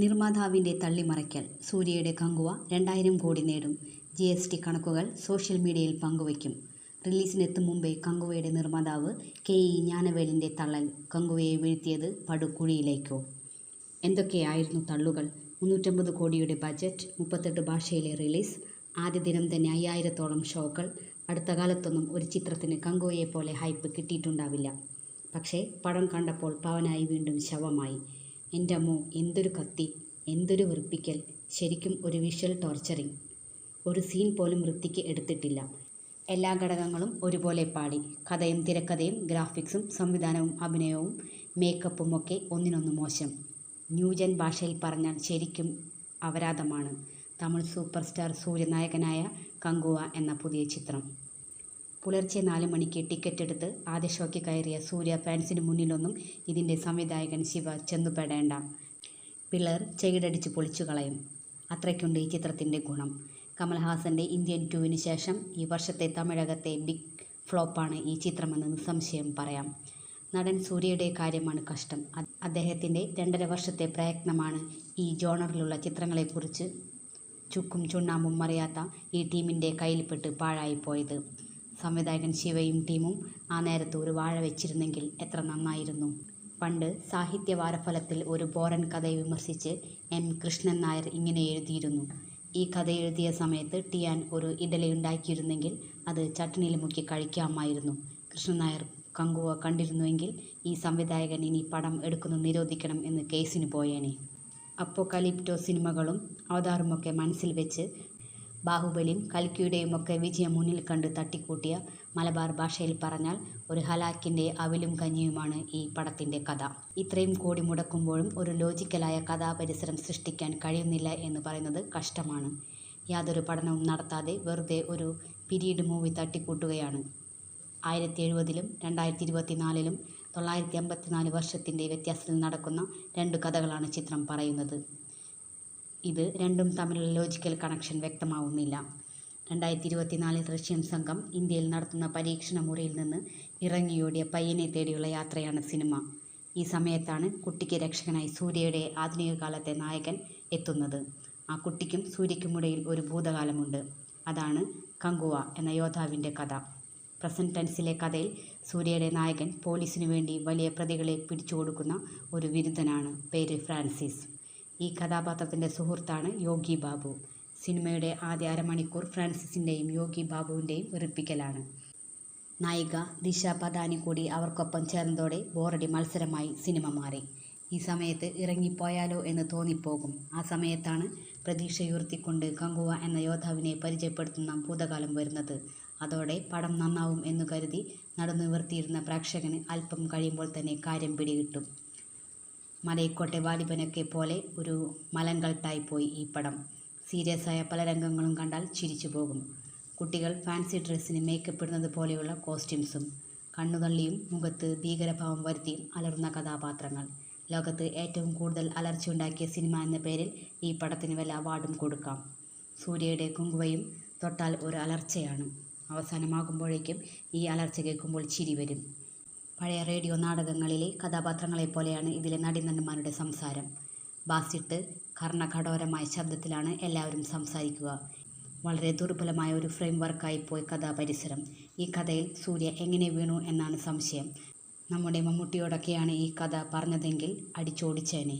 നിർമ്മാതാവിന്റെ തള്ളിമറയ്ക്കൽ സൂര്യയുടെ കങ്കുവ രണ്ടായിരം കോടി നേടും. ജി എസ് ടി കണക്കുകൾ സോഷ്യൽ മീഡിയയിൽ പങ്കുവയ്ക്കും. റിലീസിനെത്തും മുമ്പേ കങ്കുവയുടെ നിർമ്മാതാവ് കെ ഇ ജ്ഞാനവേലിന്റെ തള്ളൽ കങ്കുവയെ വീഴ്ത്തിയത് പടുക്കുഴിയിലേക്കോ എന്തൊക്കെയായിരുന്നു തള്ളുകൾ? മുന്നൂറ്റമ്പത് കോടിയുടെ ബജറ്റ് മുപ്പത്തെട്ട് ഭാഷയിലെ റിലീസ് ആദ്യ ദിനം തന്നെ അയ്യായിരത്തോളം ഷോകൾ അടുത്ത കാലത്തൊന്നും ഒരു ചിത്രത്തിന് കങ്കുവയെ പോലെ ഹൈപ്പ് കിട്ടിയിട്ടുണ്ടാവില്ല. പക്ഷേ പടം കണ്ടപ്പോൾ പവനായി വീണ്ടും ശവമായി. എന്റെ അമ്മോ എന്തൊരു കത്തി എന്തൊരു വെറുപ്പിക്കൽ. ശരിക്കും ഒരു വിഷ്വൽ ടോർച്ചറിങ് ഒരു സീൻ പോലും വൃത്തിക്ക് എടുത്തിട്ടില്ല. എല്ലാ ഘടകങ്ങളും ഒരുപോലെ പാടി. കഥയും തിരക്കഥയും ഗ്രാഫിക്സും സംവിധാനവും അഭിനയവും മേക്കപ്പും ഒക്കെ ഒന്നിനൊന്ന് മോശം. ന്യൂജൻ ഭാഷയിൽ പറഞ്ഞാൽ ശരിക്കും അപരാധമാണ്. തമിഴ് സൂപ്പർ സ്റ്റാർ സൂര്യനായകനായ കങ്കുവ എന്ന പുതിയ ചിത്രം. പുലർച്ചെ നാല് മണിക്ക് ടിക്കറ്റ് എടുത്ത് ആദ്യ ഷോയ്ക്ക് കയറിയ സൂര്യ ഫാൻസിന് മുന്നിലൊന്നും ഇതിന്റെ സംവിധായകൻ ശിവ ചെന്നുപെടേണ്ട. പിള്ളേർ ചെയ്തടിച്ച് പൊളിച്ചു കളയും. അത്രയ്ക്കുണ്ട് ഈ ചിത്രത്തിന്റെ ഗുണം. കമൽഹാസന്റെ ഇന്ത്യൻ ടൂവിന് ശേഷം ഈ വർഷത്തെ തമിഴകത്തെ ബിഗ് ഫ്ലോപ്പാണ് ഈ ചിത്രമെന്ന് നിസ്സംശയം പറയാം. നടൻ സൂര്യയുടെ കാര്യമാണ് കഷ്ടം. അദ്ദേഹത്തിന്റെ രണ്ടര വർഷത്തെ പ്രയത്നമാണ് ഈ ജോണറിലുള്ള ചിത്രങ്ങളെക്കുറിച്ച് ചുക്കും ചുണ്ണാമ്പും മറിയാത്ത ഈ ടീമിന്റെ കയ്യിൽപ്പെട്ട് പാഴായിപ്പോയത്. സംവിധായകൻ ശിവയും ടീമും ആ നേരത്ത് ഒരു വാഴ വെച്ചിരുന്നെങ്കിൽ എത്ര നന്നായിരുന്നു. പണ്ട് സാഹിത്യ വാരഫലത്തിൽ ഒരു ബോറൻ കഥയെ വിമർശിച്ച് എം കൃഷ്ണൻ നായർ ഇങ്ങനെ എഴുതിയിരുന്നു. ഈ കഥ എഴുതിയ സമയത്ത് ടിയാൻ ഒരു ഇഡലി ഉണ്ടാക്കിയിരുന്നെങ്കിൽ അത് ചട്ടണിയിൽ മുക്കി കഴിക്കാമായിരുന്നു. കൃഷ്ണൻ നായർ കങ്കുവ കണ്ടിരുന്നുവെങ്കിൽ ഈ സംവിധായകൻ ഇനി പടം എടുക്കുന്നത് നിരോധിക്കണം എന്ന് കേസിന് പോയേനെ. അപ്പോകലിപ്റ്റോ സിനിമകളും അവതാറുമൊക്കെ മനസ്സിൽ വെച്ച് ബാഹുബലിയും കൽക്കിയുടെയും ഒക്കെ വിജയം മുന്നിൽ കണ്ട് തട്ടിക്കൂട്ടിയ മലബാർ ഭാഷയിൽ പറഞ്ഞാൽ ഒരു ഹലാക്കിന്റെ അവിലും കഞ്ഞിയുമാണ് ഈ പടത്തിന്റെ കഥ. ഇത്രയും കോടി മുടക്കുമ്പോഴും ഒരു ലോജിക്കലായ കഥാപരിസരം സൃഷ്ടിക്കാൻ കഴിയുന്നില്ല എന്ന് പറയുന്നത് കഷ്ടമാണ്. യാതൊരു പഠനവും നടത്താതെ വെറുതെ ഒരു പിരീഡ് മൂവി തട്ടിക്കൂട്ടുകയാണ്. ആയിരത്തി എഴുപതിലും രണ്ടായിരത്തി ഇരുപത്തി നാലിലും തൊള്ളായിരത്തി അമ്പത്തിനാല് വർഷത്തിന്റെ വ്യത്യാസത്തിൽ നടക്കുന്ന രണ്ട് കഥകളാണ് ചിത്രം പറയുന്നത്. ഇത് രണ്ടും തമ്മിലുള്ള ലോജിക്കൽ കണക്ഷൻ വ്യക്തമാവുന്നില്ല. രണ്ടായിരത്തി ഇരുപത്തിനാലിൽ റഷ്യൻ സംഘം ഇന്ത്യയിൽ നടത്തുന്ന പരീക്ഷണ മുറിയിൽ നിന്ന് ഇറങ്ങിയോടിയ പയ്യനെ തേടിയുള്ള യാത്രയാണ് സിനിമ. ഈ സമയത്താണ് കുട്ടിക്ക് രക്ഷകനായി സൂര്യയുടെ ആധുനിക കാലത്തെ നായകൻ എത്തുന്നത്. ആ കുട്ടിക്കും സൂര്യക്കുമിടയിൽ ഒരു ഭൂതകാലമുണ്ട്. അതാണ് കങ്കുവ എന്ന യോദ്ധാവിന്റെ കഥ. പ്രസന്റ് ടെൻസിലെ കഥയിൽ സൂര്യയുടെ നായകൻ പോലീസിനു വേണ്ടി വലിയ പ്രതികളെ പിടിച്ചു കൊടുക്കുന്ന ഒരു വിരുദ്ധനാണ്. പേര് ഫ്രാൻസിസ്. ഈ കഥാപാത്രത്തിന്റെ സുഹൃത്താണ് യോഗി ബാബു. സിനിമയുടെ ആദ്യ അരമണിക്കൂർ ഫ്രാൻസിസിന്റെയും യോഗി ബാബുവിന്റെയും വെറുപ്പിക്കലാണ്. നായിക ദിശ പദാനി കൂടി അവർക്കൊപ്പം ചേർന്നതോടെ ബോറടി മത്സരമായി സിനിമ മാറി. ഈ സമയത്ത് ഇറങ്ങിപ്പോയാലോ എന്ന് തോന്നിപ്പോകും. ആ സമയത്താണ് പ്രതീക്ഷയുയർത്തിക്കൊണ്ട് കങ്കുവ എന്ന യോദ്ധാവിനെ പരിചയപ്പെടുത്തുന്ന ഭൂതകാലം വരുന്നത്. അതോടെ പടം നന്നാവും എന്നു കരുതി നടന്നു നിവർത്തിയിരുന്ന പ്രേക്ഷകന് അല്പം കഴിയുമ്പോൾ തന്നെ കാര്യം പിടികിട്ടും. മലയിക്കോട്ടെ വാലിബനൊക്കെ പോലെ ഒരു മലങ്കൾട്ടായിപ്പോയി ഈ പടം. സീരിയസ് ആയ പല രംഗങ്ങളും കണ്ടാൽ ചിരിച്ചു പോകും. കുട്ടികൾ ഫാൻസി ഡ്രസ്സിന് മേക്കപ്പ് ഇടുന്നത് പോലെയുള്ള കോസ്റ്റ്യൂംസും കണ്ണുതള്ളിയും മുഖത്ത് ഭീകരഭാവം വരുത്തിയും അലറുന്ന കഥാപാത്രങ്ങൾ. ലോകത്ത് ഏറ്റവും കൂടുതൽ അലർച്ചയുണ്ടാക്കിയ സിനിമ എന്ന പേരിൽ ഈ പടത്തിന് വല്ല അവാർഡും കൊടുക്കാം. സൂര്യയുടെ കുങ്കുവയും തൊട്ടാൽ ഒരു അലർച്ചയാണ്. അവസാനമാകുമ്പോഴേക്കും ഈ അലർച്ച കേൾക്കുമ്പോൾ ചിരി വരും. പഴയ റേഡിയോ നാടകങ്ങളിലെ കഥാപാത്രങ്ങളെപ്പോലെയാണ് ഇതിലെ നടീനടന്മാരുടെ സംസാരം. ബാസിട്ട് കർണഘടോരമായ ശബ്ദത്തിലാണ് എല്ലാവരും സംസാരിക്കുക. വളരെ ദുർബലമായ ഒരു ഫ്രെയിം വർക്കായി പോയി കഥാപരിസരം. ഈ കഥയിൽ സൂര്യ എങ്ങനെ വീണു എന്നാണ് സംശയം. നമ്മുടെ മമ്മൂട്ടിയോടൊക്കെയാണ് ഈ കഥ പറഞ്ഞതെങ്കിൽ അടിച്ചോടിച്ചേനെ.